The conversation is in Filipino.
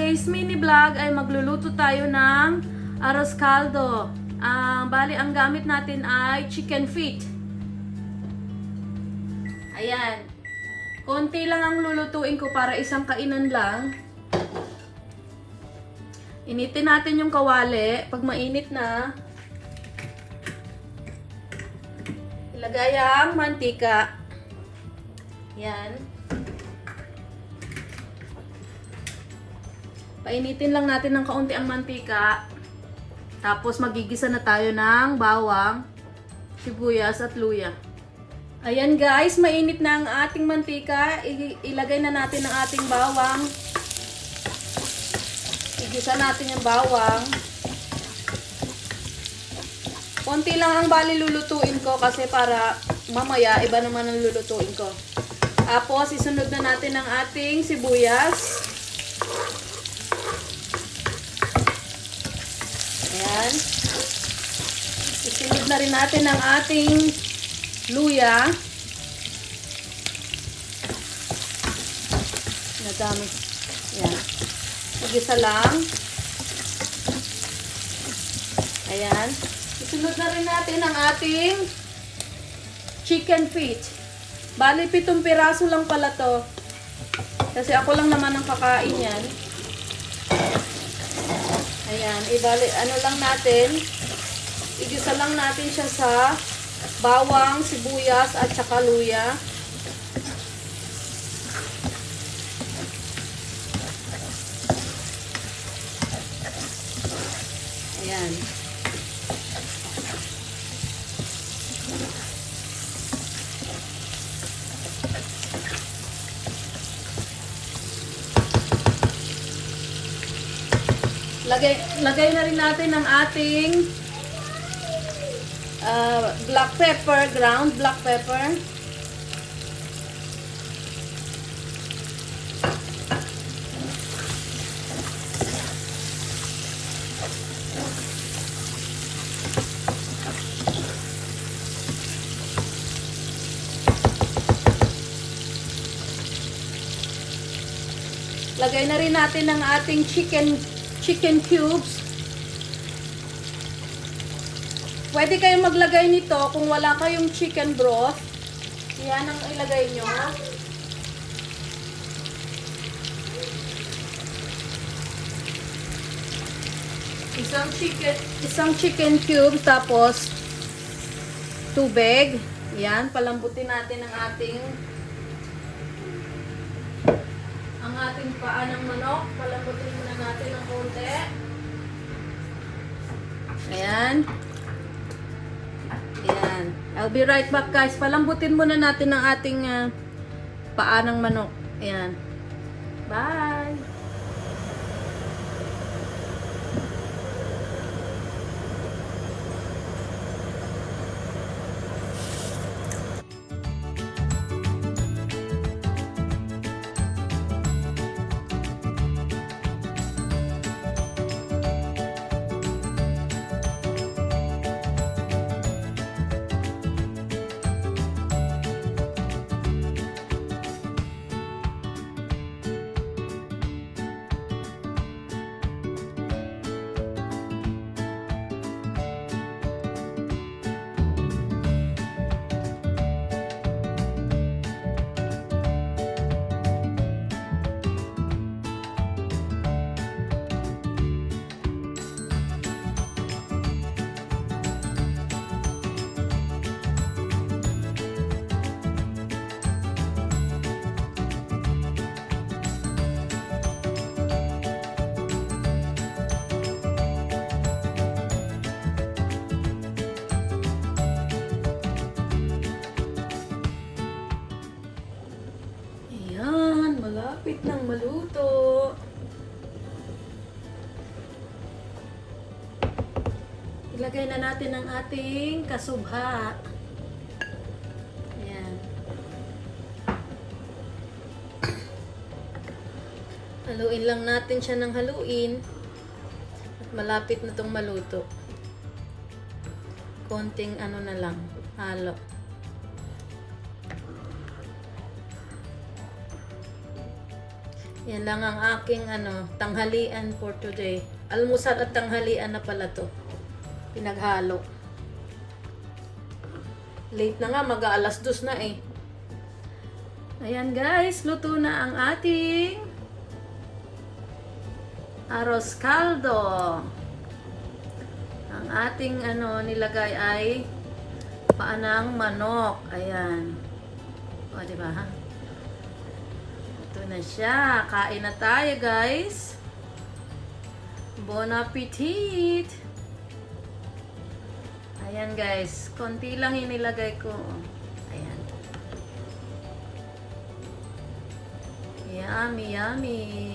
today's mini vlog ay magluluto tayo ng arroz caldo. Ang bali, ang gamit natin ay chicken feet. Ayan. Konti lang ang lulutuin ko para isang kainan lang. Initin natin yung kawali. Pag mainit na, ilagay ang mantika. Yan. Painitin lang natin ng kaunti ang mantika. Tapos magigisa na tayo ng bawang, sibuyas at luya. Ayan guys, mainit na ang ating mantika. I- ilagay na natin ang ating bawang. Igisa natin yung bawang. Konti lang ang bali lulutuin ko kasi para mamaya iba naman ang lulutuin ko. Tapos isunod na natin ang ating sibuyas. Ayan. Isunod na rin natin ang ating luya. Nadami. Ayan. Igisa lang. Ayan. Isunod na rin natin ang ating chicken feet. Bali, pitong piraso lang pala to. Kasi ako lang naman ang kakain yan. Ayan, ibali, ano lang natin, igisa lang natin siya sa bawang, sibuyas, at saka luya. Ayan. Lagay, lagay na rin natin ang ating uh, black pepper, ground black pepper. Lagay na rin natin ang ating chicken chicken cubes. Pwede kayong maglagay nito kung wala kayong chicken broth. Yan ang ilagay nyo. Isang chicken, isang chicken cube tapos tubig. Yan, palambutin natin ang ating ang ating paa ng manok. Palambutin muna natin ng konti. Ayan. Ayan. I'll be right back guys. Palambutin muna natin ang ating ah, paa ng manok. Ayan. Bye! Malapit nang maluto. Ilagay na natin ang ating kasubha. Ayan. Haluin lang natin siya ng haluin. At malapit na tong maluto. Konting ano na lang, halo. Yan lang ang aking ano, tanghalian for today. Almusal at tanghalian na pala to. Pinaghalo. Late na nga, mag-aalas dos na eh. Ayan guys, luto na ang ating arroz caldo. Ang ating ano nilagay ay paanang manok. Ayan. O, di ba na siya. Kain na tayo, guys. Bon appetit! Ayan, guys. Konti lang yung nilagay ko. Ayan. Yummy, yummy.